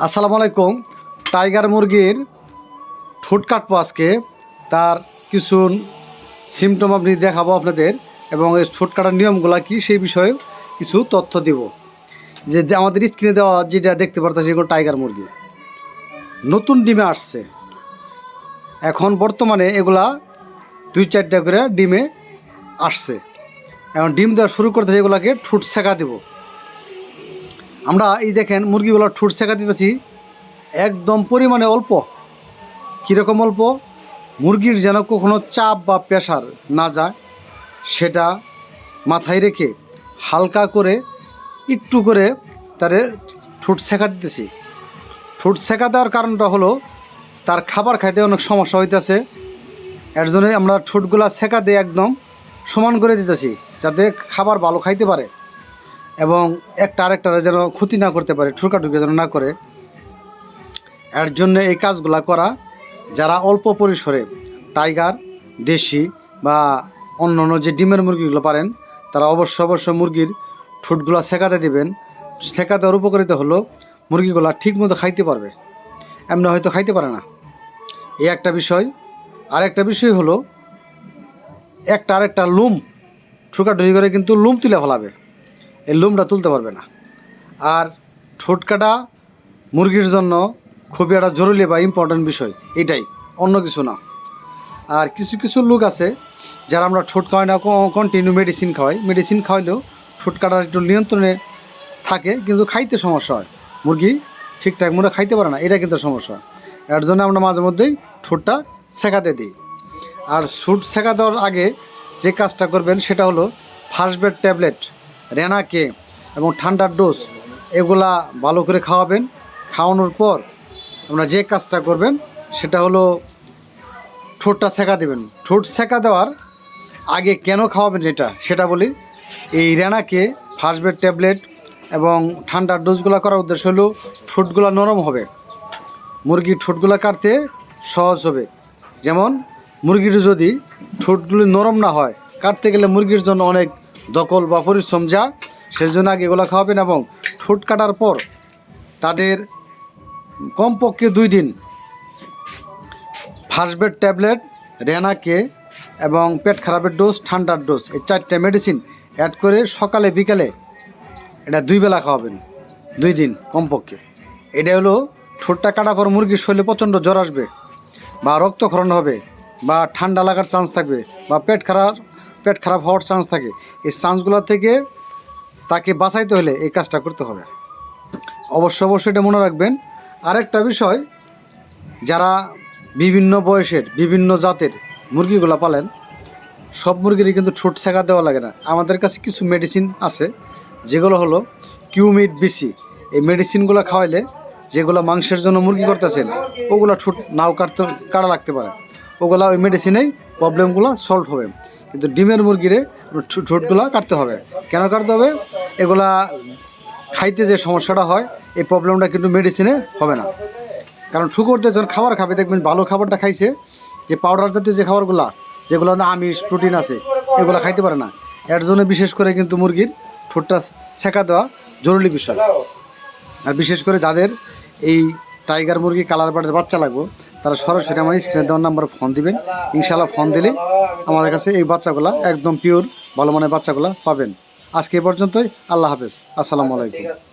আসসালামু আলাইকুম। টাইগার মুরগির ঠোঁট কাটবো আজকে। তার কিছু সিমটম আপনি দেখাবো আপনাদের এবং এই ঠোঁট কাটার নিয়মগুলো কি সেই বিষয়ে কিছু তথ্য দিব। যে আমাদের স্ক্রিনে দেওয়া যেটা দেখতে পারতেছি সেগুলো টাইগার মুরগি। নতুন ডিমে আসছে। এখন বর্তমানে এগুলা দুই চারটা করে ডিমে আসছে। এখন ডিম দেওয়া শুরু করতে এগুলাকে ঠুট শেখা দেবো। আমরা এই দেখেন মুরগিগুলো ঠুট শেখা দিতেছি। একদম পরিমাণে অল্প। কীরকম অল্প? মুরগির যেন কখনো চাপ বা প্রেশার না যায়, সেটা মাথায় রেখে হালকা করে একটু করে তারে ঠুট শেখা দিতেছি। ঠুট শেখা দেওয়ার কারণটা হলো, তার খাবার খাইতে অনেক সমস্যা হইতেছে। এর জন্য আমরা ঠুটগুলা শেখা দিয়ে একদম সমান করে দিতেছি, যাতে খাবার ভালো খাইতে পারে। এবং একটা আরেকটারে যেন ক্ষতি না করতে পারে ঠুকাঠুকি যেন না করে। এর জন্য এই কাজগুলা করা, যারা অল্প পরিসরে টাইগার, দেশি বা অন্য অন্য যে ডিমের মুরগিগুলো পারেন, তারা অবশ্য অবশ্য মুরগির ঠোঁটগুলো শেখাতে দেবেন। শেখা দেওয়ার উপকারিতা হলো মুরগিগুলা ঠিক মতো খাইতে পারবে। এমনি হয়তো খাইতে পারে না। এই একটা বিষয়। আরেকটা বিষয় হলো, একটা আরেকটা লুম ঠুকাঠুকি করে কিন্তু লুম তুলে ফেলাবে। এই লোমটা তুলতে পারবে না। আর ঠোঁট কাটা মুরগির জন্য খুবই একটা জরুরি বা ইম্পর্ট্যান্ট বিষয়, এটাই, অন্য কিছু না। আর কিছু কিছু লোক আছে যারা আমরা ঠোঁট খাওয়াই না কন্টিনিউ মেডিসিন খাওয়াই। মেডিসিন খাওয়াইলেও ঠোঁট কাটার একটু নিয়ন্ত্রণে থাকে, কিন্তু খাইতে সমস্যা হয়। মুরগি ঠিকঠাক মতো খাইতে পারে না, এটা কিন্তু সমস্যা। হয় এর জন্য আমরা মাঝে মধ্যেই ঠোঁটটা শেখাতে দিই। আর সুট শেখা দেওয়ার আগে যে কাজটা করবেন সেটা হলো ফার্স্ট বেড ট্যাবলেট রেনাকে এবং ঠান্ডার ডোজ, এগুলা ভালো করে খাওয়াবেন। খাওয়ানোর পর আপনারা যে কাজটা করবেন, সেটা হলো ঠোঁটটা সেকা দেবেন। ঠোঁট সেকা দেওয়ার আগে কেন খাওয়াবেন এটা, সেটা বলি। এই রেনাকে ফার্স্ট বেড ট্যাবলেট এবং ঠান্ডার ডোজগুলো করার উদ্দেশ্য হলো ঠোঁটগুলো নরম হবে। মুরগির ঠোঁটগুলো কাটতে সহজ হবে। যেমন, মুরগির যদি ঠোঁটগুলি নরম না হয়, কাটতে গেলে মুরগির জন্য অনেক দখল বা পরিশ্রম যা সেই জন্য আগে এগুলো খাওয়াবেন এবং ঠোঁট কাটার পর তাদের কমপক্ষে দুই দিন ফার্স্ট বেড ট্যাবলেট, রেনাকে এবং পেট খারাপের ডোজ, ঠান্ডার ডোজ, এই চারটে মেডিসিন অ্যাড করে সকালে, বিকালে এটা দুই বেলা খাওয়াবেন, দুই দিন কমপক্ষে। এটা হলো ঠোঁটটা কাটার পর মুরগির শরীরে প্রচণ্ড জ্বর আসবে বা রক্তক্ষরণ হবে বা ঠান্ডা লাগার চান্স থাকবে বা পেট খারাপ পেট খারাপ হওয়ার চান্স থাকে। এই চান্সগুলো থেকে তাকে বাঁচাইতে হলে এই কাজটা করতে হবে। অবশ্য অবশ্যই এটা মনে রাখবেন। আরেকটা বিষয়, যারা বিভিন্ন বয়সের, বিভিন্ন জাতের মুরগিগুলো পালেন, সব মুরগিরই কিন্তু ঠোঁট শেখা দেওয়া লাগে না। আমাদের কাছে কিছু মেডিসিন আছে, যেগুলো হলো কিউমিট বিসি এই মেডিসিনগুলো খাওয়াইলে যেগুলো মাংসের জন্য মুরগি করতেছেন, ওগুলো ঠোঁট নাও কাটতে কাটা লাগতে পারে। ওগুলো ওই মেডিসিনেই প্রবলেমগুলো সলভ হবে। কিন্তু ডিমের মুরগিরে ঠোঁটগুলো কাটতে হবে। কেন কাটতে হবে? এগুলা খাইতে যে সমস্যাটা হয়, এই প্রবলেমটা কিন্তু মেডিসিনে হবে না। কারণ ঠুকুরতে যখন খাবার খাবে, দেখবেন ভালো খাবারটা খাইছে, যে পাউডার জাতীয় যে খাবারগুলা, যেগুলো আমিষ প্রোটিন আছে, এগুলো খাইতে পারে না। এর জন্য বিশেষ করে কিন্তু মুরগির ঠোঁটটা ছেঁকা দেওয়া জরুরি বিষয়। আর বিশেষ করে যাদের এই টাইগার মুরগি কালার বার্ডের বাচ্চা লাগবো, তারা সরাসরি আমার স্ক্রিনে দেওয়ার নাম্বারে ফোন দিবেন। ইনশাল্লাহ ফোন দিলে আমাদের কাছে এই বাচ্চাগুলো, একদম পিওর ভালো মানের বাচ্চাগুলো পাবেন। আজকে এ পর্যন্তই, আল্লাহ হাফেজ। আসসালামু আলাইকুম।